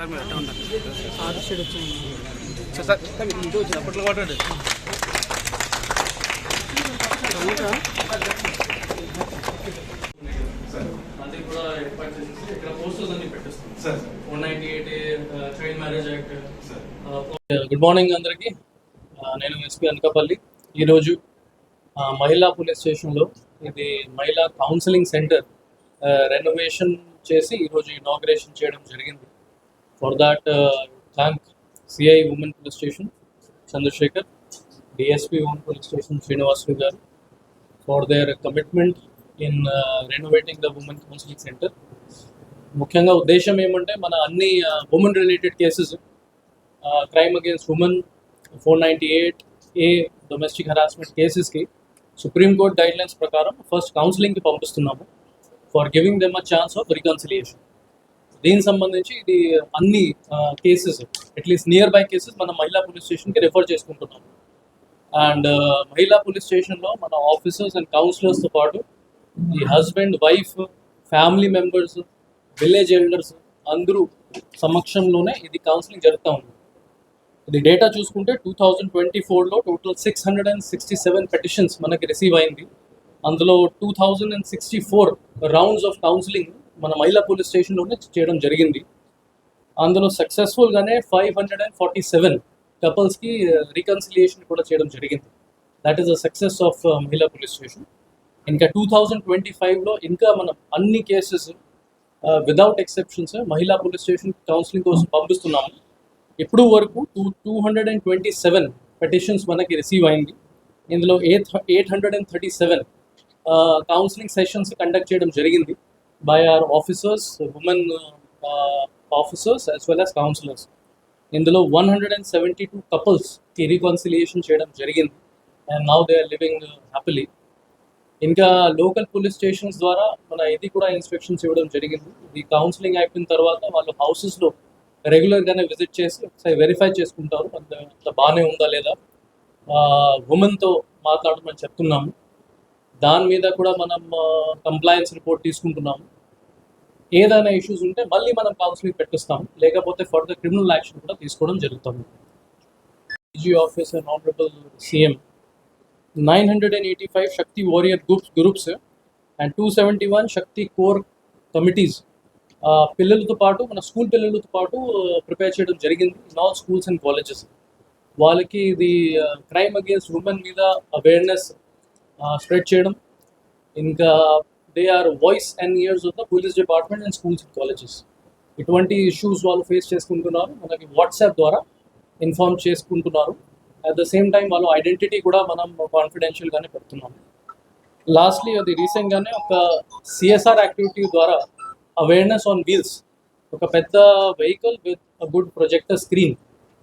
Sir sir sir మీరు ఇటు వచ్చి అప్పట్లో కొట్టండి గుడ్ మార్నింగ్ అందరికీ. నేను ఎస్పీ అనకాపల్లి. ఈరోజు మహిళా పోలీస్ స్టేషన్లో ఇది మహిళా కౌన్సిలింగ్ సెంటర్ రెనోవేషన్ చేసి ఈరోజు ఇనాగ్రేషన్ చేయడం జరిగింది. For that thank CI women police station Chandrasekhar DSP women police station Srinivasulu garu for their commitment in renovating the women counselling centre ముఖ్యంగా ఉద్దేశం ఏమంటే మన అన్ని women related cases crime against women four ninety eight A domestic harassment కేసెస్కి supreme court guidelines ప్రకారం first కౌన్సిలింగ్కి పంపిస్తున్నాము for giving them a chance of reconciliation దీనికి సంబంధించి ఇది అన్ని cases at least nearby cases మనం మహిళా పోలీస్ స్టేషన్కి రెఫర్ చేసుకుంటున్నాం. అండ్ మహిళా పోలీస్ స్టేషన్లో మన ఆఫీసర్స్ అండ్ కౌన్సిలర్స్తో పాటు ఈ husband wife family members village elders అందరూ సమక్షంలోనే ఇది కౌన్సిలింగ్ జరుగుతూ ఉంది. ఇది డేటా చూసుకుంటే టూ థౌజండ్ ట్వంటీ ఫోర్లో total six hundred and sixty seven petitions మనకి రిసీవ్ అయింది. అందులో two thousand and sixty four rounds of counselling మన మహిళా పోలీస్ స్టేషన్లోనే చేయడం జరిగింది. అందులో సక్సెస్ఫుల్గానే five hundred and forty seven కపుల్స్కి reconciliation కూడా చేయడం జరిగింది. That is the success of మహిళా పోలీస్ స్టేషన్. ఇంకా టూ థౌజండ్ ట్వంటీ ఫైవ్లో ఇంకా మనం అన్ని కేసెస్ విదౌట్ ఎక్సెప్షన్స్ మహిళా పోలీస్ స్టేషన్ కౌన్సిలింగ్ కోసం పంపిస్తున్నాము. ఇప్పుడు వరకు? Two two hundred and twenty seven petitions మనకి రిసీవ్ అయింది. ఇందులో eight eight hundred and thirty seven counselling sessions conduct చేయడం జరిగింది. By our officers women officers as well as counsellors ఇందులో one hundred and seventy two కపుల్స్కి reconciliation చేయడం జరిగింది. And now they are living happily ఇంకా local police stations ద్వారా మన ఇది కూడా ఇన్స్పెక్షన్స్ ఇవ్వడం జరిగింది. ఇది కౌన్సిలింగ్ అయిపోయిన తర్వాత వాళ్ళు హౌసెస్లో రెగ్యులర్గానే విజిట్ చేసి ఒకసారి వెరిఫై చేసుకుంటారు. అంత అంత బాగానే ఉందా లేదా? ఉమెన్తో మాట్లాడమని చెప్తున్నాము. దాని మీద కూడా మనం కంప్లయన్స్ రిపోర్ట్ తీసుకుంటున్నాము. ఏదైనా ఇష్యూస్ ఉంటే మళ్ళీ మనం కౌన్సిలింగ్ పెట్టిస్తాం లేకపోతే ఫర్దర్ క్రిమినల్ యాక్షన్ కూడా తీసుకోవడం జరుగుతుంది. DG office and honourable CM nine hundred and eighty five Shakti warrior groups groups and two seventy one Shakti core committees పిల్లలతో పాటు మన స్కూల్ పిల్లలతో పాటు ప్రిపేర్ చేయడం జరిగింది in all schools and colleges వాళ్ళకి ఇది క్రైమ్ అగేన్స్ట్ ఉమెన్ మీద అవేర్నెస్ స్ప్రెడ్ చేయడం. ఇంకా they are voice and ears of the police department and schools and colleges ఇటువంటి ఇష్యూస్ వాళ్ళు ఫేస్ చేసుకుంటున్నారు. మనకి వాట్సాప్ ద్వారా ఇన్ఫార్మ్ చేసుకుంటున్నారు. అట్ ద సేమ్ టైం వాళ్ళు ఐడెంటిటీ కూడా మనం కాన్ఫిడెన్షియల్గానే పెడుతున్నాం లాస్ట్లీ అది రీసెంట్గానే ఒక సిఎస్ఆర్ యాక్టివిటీ ద్వారా అవేర్నెస్ ఆన్ వీల్స్ ఒక పెద్ద vehicle with good projector screen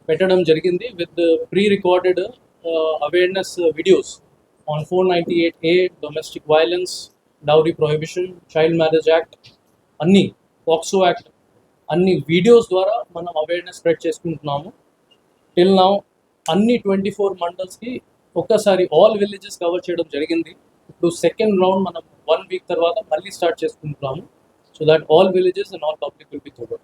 పెట్టడం జరిగింది. With pre recorded awareness videos on four domestic eight dowry domestic violence dowry prohibition child marriage act అన్ని పాక్సో యాక్ట్ అన్ని వీడియోస్ ద్వారా మనం అవేర్నెస్ స్ప్రెడ్ చేసుకుంటున్నాము. టిల్ నౌ అన్ని ట్వంటీ ఫోర్ మండల్స్కి ఒక్కసారి ఆల్ విలేజెస్ కవర్ చేయడం జరిగింది. ఇప్పుడు సెకండ్ రౌండ్ మనం వన్ వీక్ తర్వాత మళ్ళీ స్టార్ట్ చేసుకుంటున్నాము. So that all villages and all public will be covered